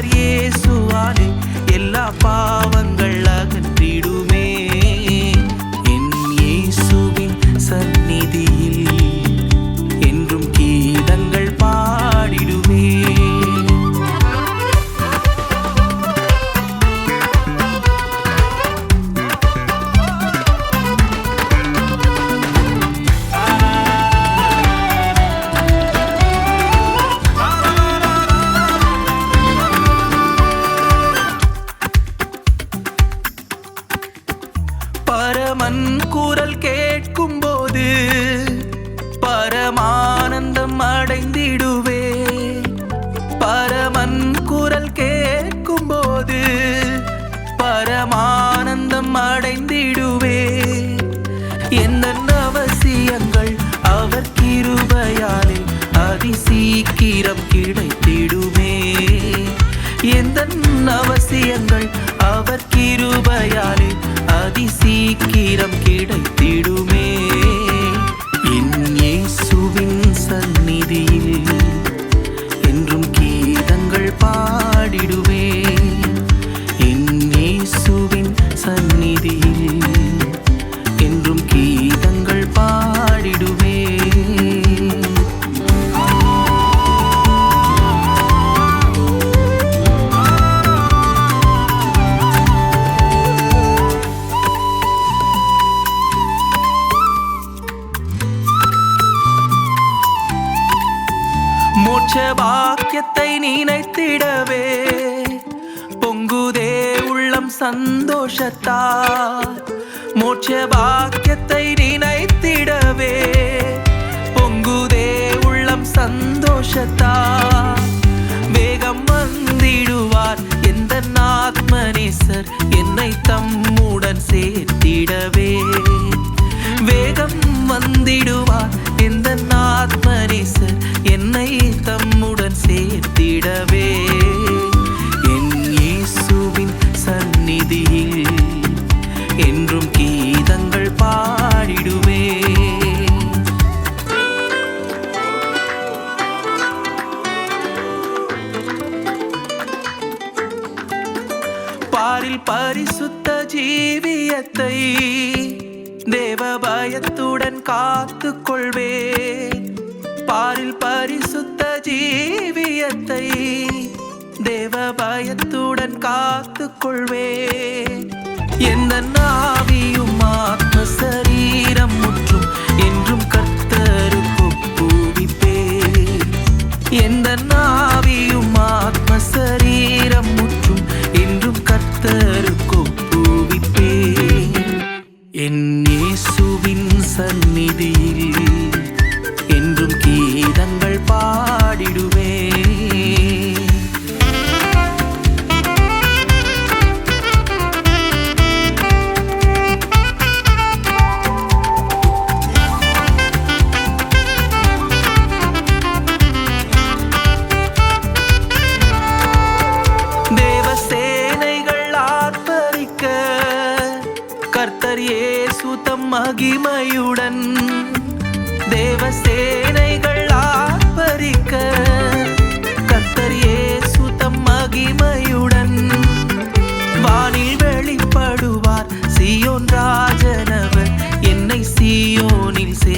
கர்த்தர் இயேசுவாலே எல்லா பாவங்கள் அகற்றிடுமே. என் இயேசுவின் சந்நிதியில் பரமானந்தம் அடைந்திடுவே. பரமன் குரல் கேட்கும் போது பரமானந்தம் அடைந்திடுவே. எந்த அவசியங்கள் அவர் கிருபையாலே அதிசீக்கிரம் கிடைத்திடுமே. எந்த அவசியங்கள் அவர் கிருபையாலே அதிசீக்கிரம் கிடைத்திடுமே. மோட்ச பாக்கியத்தை நினைத்திடவே. பொங்குதே உள்ளம் சந்தோஷத்தால் மோட்ச பாக்கியத்தை நினைத்திடவே. பொங்குதே உள்ளம் சந்தோஷத்தால் வேகம் வந்திடுவார் எந்த ஆத்மநேசர் என்னை தம்முடன் சேர்த்திடவே. வேகம் வந்திடுவார் பாரில் பரிசுத்த ஜீவியத்தை தேவபயத்துடன் காத்து கொள்வேன் பாரில் பரிசுத்த ஜீவியத்தை தேவபயத்துடன் காத்து கொள்வேன் எந்த நாவியும் ஆத்ம சரீரம் என் இயேசுவின் சந்நிதியில். மகிமையுடன் தேவசேனைகள் ஆப்பரிக்க கத்தர் இயேசு தம் மகிமையுடன் வானில் வெளிப்படுவார். சியோன் ராஜனவர் என்னை சியோனில் சே